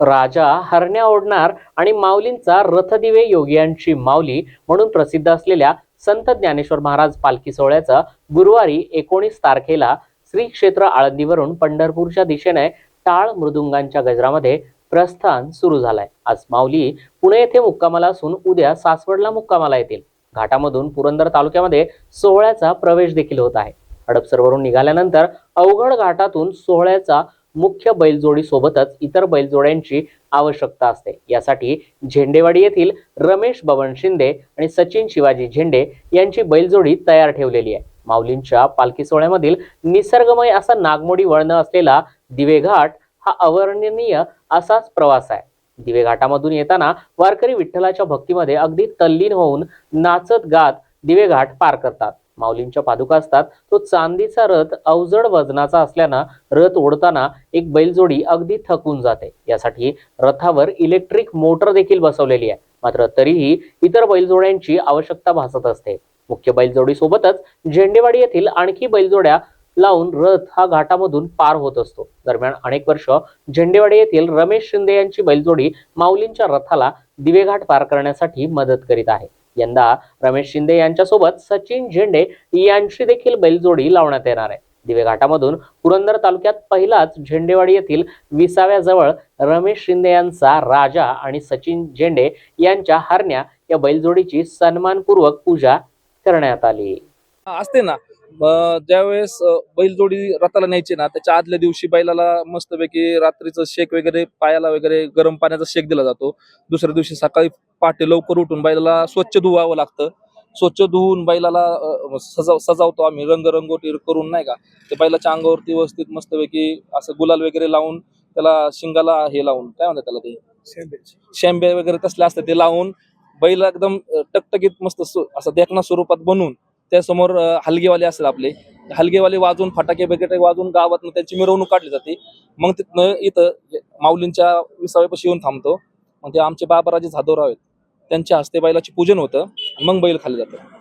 राजा हरण्या ओढणार आणि माऊलींचा रथदिवे योगियांची माऊली म्हणून प्रसिद्ध असलेल्या संत ज्ञानेश्वर महाराज पालखी सोहळ्याचा गुरुवारी एकोणीस तारखेला श्री क्षेत्र आळंदीवरून पंढरपूरच्या दिशेने टाळ मृदुंगांच्या गजरामध्ये प्रस्थान सुरू झालंय. आज माऊली पुणे येथे मुक्कामाला असून उद्या सासवडला मुक्कामाला येतील. घाटामधून पुरंदर तालुक्यामध्ये सोहळ्याचा प्रवेश देखील होत आहे. हडपसरवरून निघाल्यानंतर अवघड घाटातून सोहळ्याचा मुख्य बैलजोडी सोबतच इतर बैलजोड्यांची आवश्यकता असते. यासाठी झेंडेवाडी येथील रमेश बबन शिंदे आणि सचिन शिवाजी झेंडे यांची बैलजोडी तयार ठेवलेली आहे. माऊलींच्या पालखी सोहळ्यामधील निसर्गमय असा नागमोडी वळण असलेला दिवेघाट हा अवर्णनीय असाच प्रवास आहे. दिवे घाटामधून येताना वारकरी विठ्ठलाच्या भक्तीमध्ये अगदी तल्लीन होऊन नाचत गात दिवेघाट पार करतात. माऊलींच्या पादुका असतात. तो चांदीचा रथ अवजड वजनाचा असल्यानं रथ ओढताना एक बैलजोडी अगदी थकून जाते. यासाठी रथावर इलेक्ट्रिक मोटर देखील बसवलेली आहे. मात्र तरीही इतर बैलजोड्यांची आवश्यकता भासत असते. मुख्य बैलजोडी सोबतच झेंडेवाडी येथील आणखी बैलजोड्या लावून रथ हा घाटामधून पार होत असतो. दरम्यान अनेक वर्ष झेंडेवाडी येथील रमेश शिंदे यांची बैलजोडी माऊलींच्या रथाला दिवेघाट पार करण्यासाठी मदत करीत आहे. यंदा रमेश शिंदे यांच्यासोबत सचिन झेंडे यांची देखील बैलजोडी लावण्यात येणार आहे. दिवे घाटामधून पुरंदर तालुक्यात पहिलाच झेंडेवाडी येथील विसाव्याजवळ रमेश शिंदे यांचा राजा आणि सचिन झेंडे यांच्या हरण्या या बैलजोडीची सन्मानपूर्वक पूजा करण्यात आली. असते ना. मग ज्यावेळेस बैलजोडी रथाला न्यायची ना त्याच्या आदल्या दिवशी बैलाला मस्तपैकी रात्रीचं शेक वगैरे पायाला वगैरे गरम पाण्याचा शेक दिला जातो. दुसऱ्या दिवशी सकाळी पहाटे लवकर उठून बैलाला स्वच्छ धुवावं लागतं. स्वच्छ धुवून बैलाला अ, सजाव सजावतो आम्ही. रंगरंगोटी करून नाही का? ते बैलाच्या अंगावरती व्यवस्थित मस्तपैकी असं गुलाल वगैरे लावून त्याला शिंगाला हे लावून काय म्हणतात त्याला ते? शेंबे. वगैरे तसले असतात ते लावून बैल एकदम टकटकीत मस्त असं देखना स्वरूपात बनवून त्यासमोर हलगेवाले असेल आपले. हलगेवाले वाजून फटाके वगैरे वाजून गावात त्यांची मिरवणूक काढली जाते. मग तिथनं इथं माऊलींच्या विसाव्यापाशी येऊन थांबतो. मग ते आमचे बाबाराजे जाधवराव आहेत. त्यांच्या हस्ते बैलाचे पूजन होतं मग बैल खाल्लं जातं